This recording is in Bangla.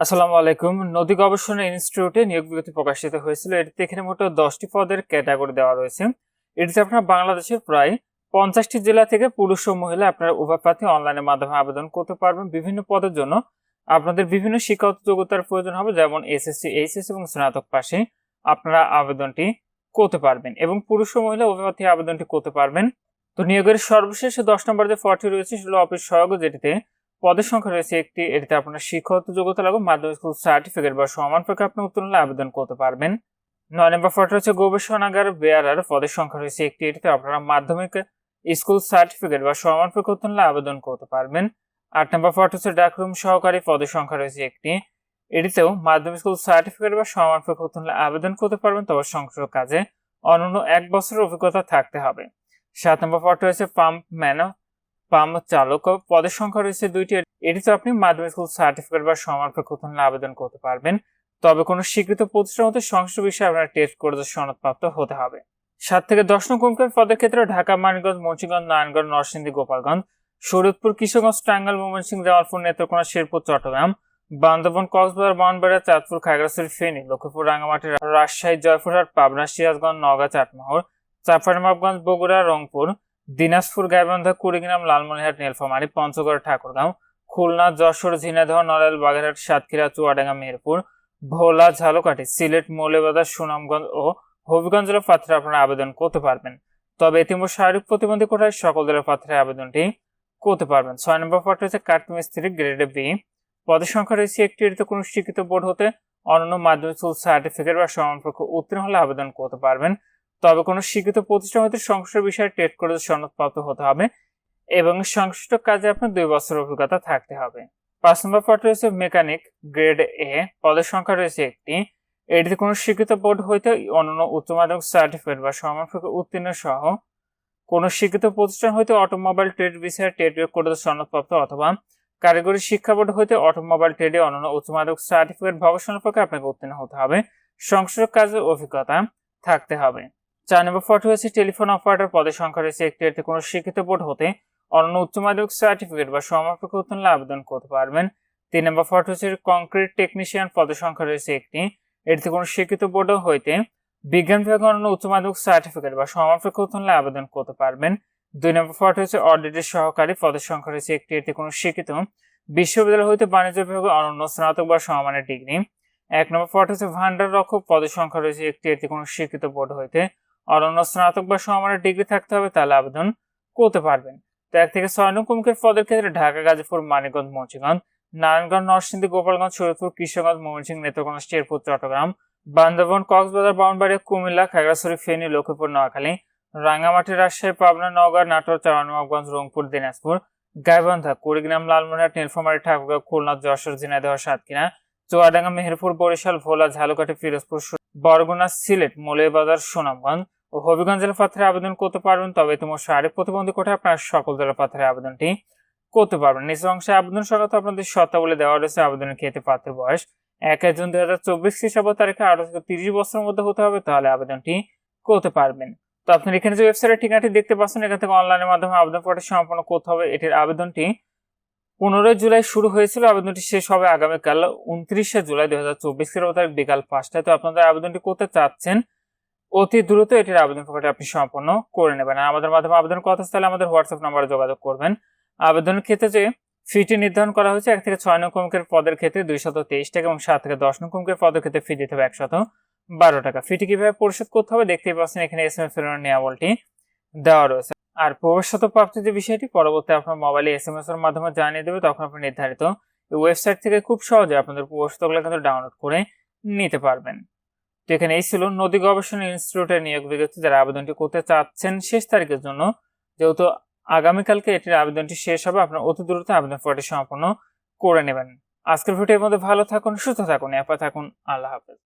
আসসালামু আলাইকুম। নদী গবেষণা ইনস্টিটিউটে নিয়োগ বিজ্ঞপ্তি প্রকাশিত হয়েছিল। এটিতে এখানে মোট দশটি পদের ক্যাটাগরি দেওয়া রয়েছে। এটিতে আপনার বাংলাদেশের প্রায় পঞ্চাশটি জেলা থেকে পুরুষ ও মহিলা আপনার উভয় প্রার্থী অনলাইনের মাধ্যমে আবেদন করতে পারবেন। বিভিন্ন পদের জন্য আপনাদের বিভিন্ন শিক্ষাগত যোগ্যতার প্রয়োজন হবে, যেমন এসএসসি, এইচএস এবং স্নাতক পাশে আপনারা আবেদনটি করতে পারবেন এবং পুরুষ ও মহিলা উভয় প্রার্থী আবেদনটি করতে পারবেন। তো নিয়োগের সর্বশেষ দশ নম্বর যে ফর্টি রয়েছে সেগুলো অফিস সহায়ক যেটিতে পদের সংখ্যা রয়েছে একটি। এটিতে আপনার শিক্ষাগত যোগ্যতা লাগবে মাধ্যমিক স্কুল সার্টিফিকেট বা সমান পক্ষে আপনি উত্তীর্ণ আবেদন করতে পারবেন। নয় নম্বর ফটো হচ্ছে গবেষণাগার, বেয়ারার পদের সংখ্যা রয়েছে একটি। এটিতে আপনারা মাধ্যমিক স্কুল সার্টিফিকেট বা সমান পক্ষে উত্তীর্ণ আবেদন করতে পারবেন। আট নম্বর ফটো হচ্ছে ডাকরুম সহকারী, পদের সংখ্যা রয়েছে একটি। এটিতেও মাধ্যমিক স্কুল সার্টিফিকেট বা সমান পক্ষে উত্তীর্ণ আবেদন করতে পারবেন, তবে সংশ্লিষ্ট কাজে অনন্য এক বছরের অভিজ্ঞতা থাকতে হবে। সাত নম্বর ফটো হচ্ছে পাম্প ম্যান পাম্প চালক পদের সংখ্যা রয়েছে দুইটি। এটিতে আপনি মাধ্যমিক স্কুল সার্টিফিকেট বা প্রকথন আবেদন করতে পারবেন। তবে কোনো স্বীকৃত প্রতিষ্ঠান হতে সংশ্লিষ্ট বিষয়ে আপনার টেস্ট করে সনদপ্রাপ্ত হতে হবে। সাত থেকে দশ নং কমিকের পদের ক্ষেত্রে ঢাকা, মানিকগঞ্জ, মুন্সিগঞ্জ, নারায়ণগঞ্জ, নরসিংদী, গোপালগঞ্জ শরীয়তপুর কিশোরগঞ্জ, টাঙ্গাইল, ময়মনসিংহ, জামালপুর, নেত্রকোনা, শেরপুর, চট্টগ্রাম, বান্দরবন, কক্সবাজার বাউনবাড়িয়া চাঁদপুর, খাগড়াছড়ি, ফেনী, লক্ষ্মীপুর, রাঙ্গামাটি রাজশাহী, জয়পুরহাট, পাবনা, সিরাজগঞ্জ, নওগাঁ, চাটমোহর চাঁপাইনবাবগঞ্জ বগুড়া, রংপুর দিনাজপুর, গাইবান্ধা, কুড়িগ্রাম, লালমনিরহাট, নীলফামারী, পঞ্চগড়, ঠাকুরগাঁও, খুলনা, যশোর, ঝিনাইদহ, নড়াইল, বাগেরহাট, সাতক্ষীরা, চুয়াডাঙ্গা মেহেরপুর ভোলা, ঝালকাঠি, সিলেট মৌলবাজার সুনামগঞ্জ ও হবিগঞ্জ জেলার প্রার্থীরা আপনারা আবেদন করতে পারবেন। তবে ইতিমধ্যে শারীরিক প্রতিবন্ধী কোটায় সকল জেলার প্রার্থীরা আবেদনটি করতে পারবেন। ছয় নম্বর পদটি হচ্ছে কাঠমিস্ত্রি গ্রেড বি। পদের সংখ্যা রয়েছে একটি, এটিতে কোনো স্বীকৃত বোর্ড হতে অনন্য মাধ্যমিক স্কুল সার্টিফিকেট বা সমানপক্ষ উত্তীর্ণ হলে আবেদন করতে পারবেন। তবে কোনো স্বীকৃত প্রতিষ্ঠান হতে সংশ্লিষ্ট বিষয়ে টেট করে সনদপ্রাপ্ত হতে হবে এবং সংশ্লিষ্ট কাজে আপনার দুই বছর অভিজ্ঞতা থাকতে হবে। পাঁচ নম্বর পদ রয়েছে মেকানিক গ্রেড এ পদের সংখ্যা রয়েছে একটি। এটিতে কোনো স্বীকৃত বোর্ড হইতে অন্যান্য উচ্চ মাধ্যমিক সার্টিফিকেট বা সমানপক্ষ উত্তীর্ণ সহ কোনো স্বীকৃত প্রতিষ্ঠান হইতে অটোমোবাইল ট্রেড বিষয়ে ট্রেড করে সনদপ্রাপ্ত অথবা কারিগরি শিক্ষা বোর্ড হইতে অটোমোবাইল ট্রেডে অন্যান্য উচ্চ মাধ্যমিক সার্টিফিকেট ভগসনের পক্ষে আপনাকে উত্তীর্ণ হতে হবে। সংশ্লিষ্ট কাজের অভিজ্ঞতা থাকতে হবে। চার নম্বর ফটো হয়েছে টেলিফোন অপারেটর পদের সংখ্যা রয়েছে একটি। এতে কোনো শিক্ষিত বোর্ড হতে অন্য উচ্চ মাধ্যমিক সার্টিফিকেট বা সমাপক উত্তীর্ণ আবেদন করতে পারবেন। তিন নম্বর ফটো হচ্ছে কংক্রিট টেকনিশিয়ান পদের সংখ্যা রয়েছে একটি। এটিতে কোনো শিক্ষিত বোর্ড হইতে বিজ্ঞান বিভাগে অন্য উচ্চ মাধ্যমিক সার্টিফিকেট বা সমাপক উত্তীর্ণ আবেদন করতে পারবেন। দুই নম্বর ফটো হচ্ছে অডিটের সহকারী পদের সংখ্যা রয়েছে একটি। এতে কোনো শিক্ষিত বিশ্ববিদ্যালয় হইতে বাণিজ্য বিভাগে অনন্য স্নাতক বা সমমানের ডিগ্রি। এক নম্বর ফটো হচ্ছে ভান্ডার রক্ষক পদের সংখ্যা রয়েছে একটি। এতে কোনো শিক্ষিত বোর্ড হইতে অনন্য স্নাতক বা সমানের ডিগ্রি থাকতে হবে, তাহলে আবেদন করতে পারবেন। তো এক থেকে ছয় নং কমিকের পদের ক্ষেত্রে ঢাকা, গাজীপুর, মানিকগঞ্জ, মুন্সিগঞ্জ, নারায়ণগঞ্জ, নরসিংদী, গোপালগঞ্জ শরীরপুর কিশোরগঞ্জ, ময়মনসিংহ, নেত্রকোনা, শেরপুর, চট্টগ্রাম, বান্দরবন, কক্সবাজার, বাউনবাড়িয়া, কুমিল্লা, খাগড়াছড়ি, ফেনী, লক্ষ্মীপুর, নোয়াখালী, রাঙ্গামাটি, রাজশাহী, পাবনা, নওগাঁ, নাটোর, চারানবাবগঞ্জ, রংপুর, দিনাজপুর, গাইবান্ধা, কুড়িগ্রাম, লালমনিরহাট, নীলফামারী, ঠাকুরগাঁও, খুলনা, যশোর, ঝিনাইদহ, সাতক্ষীরা, চুয়াডাঙ্গা, মেহেরপুর, বরিশাল, ভোলা, ঝালকাঠি ফিরোজপুর বরগুনা, সিলেট মৌলবাজার সুনামগঞ্জ ও হবিগঞ্জ জেলা পাত্রে আবেদন করতে পারবেন, তবে তোমার শারীরিক প্রতিবন্ধী কোঠায় আপনার সকল জেলা পাত্রে আবেদনটি করতে পারবেন। নিজ অংশে আবেদন সংক্রান্ত আপনাদের বলে দেওয়া রয়েছে আবেদনের ক্ষেত্রে পাত্রের বয়স এক জুন দুই হাজার চব্বিশ খ্রিস্টাব্দ তারিখে আরও থেকে তিরিশ বছরের মধ্যে হতে হবে, তাহলে আবেদনটি করতে পারবেন। তো আপনার এখানে যে ওয়েবসাইটের ঠিকানাটি দেখতে পাচ্ছেন, এখান থেকে অনলাইনের মাধ্যমে আবেদন পরে সম্পন্ন করতে হবে। এটির আবেদনটি পনেরোই জুলাই শুরু হয়েছিল, আবেদনটি শেষ হবে আগামীকাল উনত্রিশে জুলাই দুই হাজার চব্বিশ তারিখ বিকাল পাঁচটায়। তো আপনাদের আবেদনটি করতে চাচ্ছেন অতি দ্রুত এটির আবেদন প্রক্রিয়াটি আপনি সম্পন্ন করে নেবেন। আর আমাদের মাধ্যমে আবেদন করতে তাহলে আমাদের হোয়াটসঅ্যাপ নাম্বারে যোগাযোগ করবেন। আবেদনের ক্ষেত্রে যে ফিটি নির্ধারণ করা হয়েছে, এক থেকে ছয় নং কমকের পদের ক্ষেত্রে দুইশত তেইশ টাকা এবং সাত থেকে দশ নং কমকের পদের ক্ষেত্রে ফি দিতে হবে একশত বারো টাকা। ফিটি কীভাবে পরিশোধ করতে হবে দেখতেই পাচ্ছেন এখানে এস এম এস নেওয়া বলটি দেওয়া রয়েছে। আর প্রবেশত প্রাপ্তির যে বিষয়টি, পরবর্তী আপনার মোবাইলে এস এম এস এর মাধ্যমে জানিয়ে দেবে, তখন আপনি নির্ধারিত ওয়েবসাইট থেকে খুব সহজে আপনাদের প্রবেশতগুলো কিন্তু ডাউনলোড করে নিতে পারবেন। তো এখানে এই ছিল নদী গবেষণা ইনস্টিটিউটের নিয়োগ বিজ্ঞপ্তি। যারা আবেদনটি করতে চাচ্ছেন শেষ তারিখের জন্য, যেহেতু আগামীকালকে এটির আবেদনটি শেষ হবে, আপনার অতি দ্রুত আবেদন ফর্মটি সম্পন্ন করে নেবেন। আজকের ভিডিওর মধ্যে ভালো থাকুন, সুস্থ থাকুন একা থাকুন। আল্লাহ হাফেজ।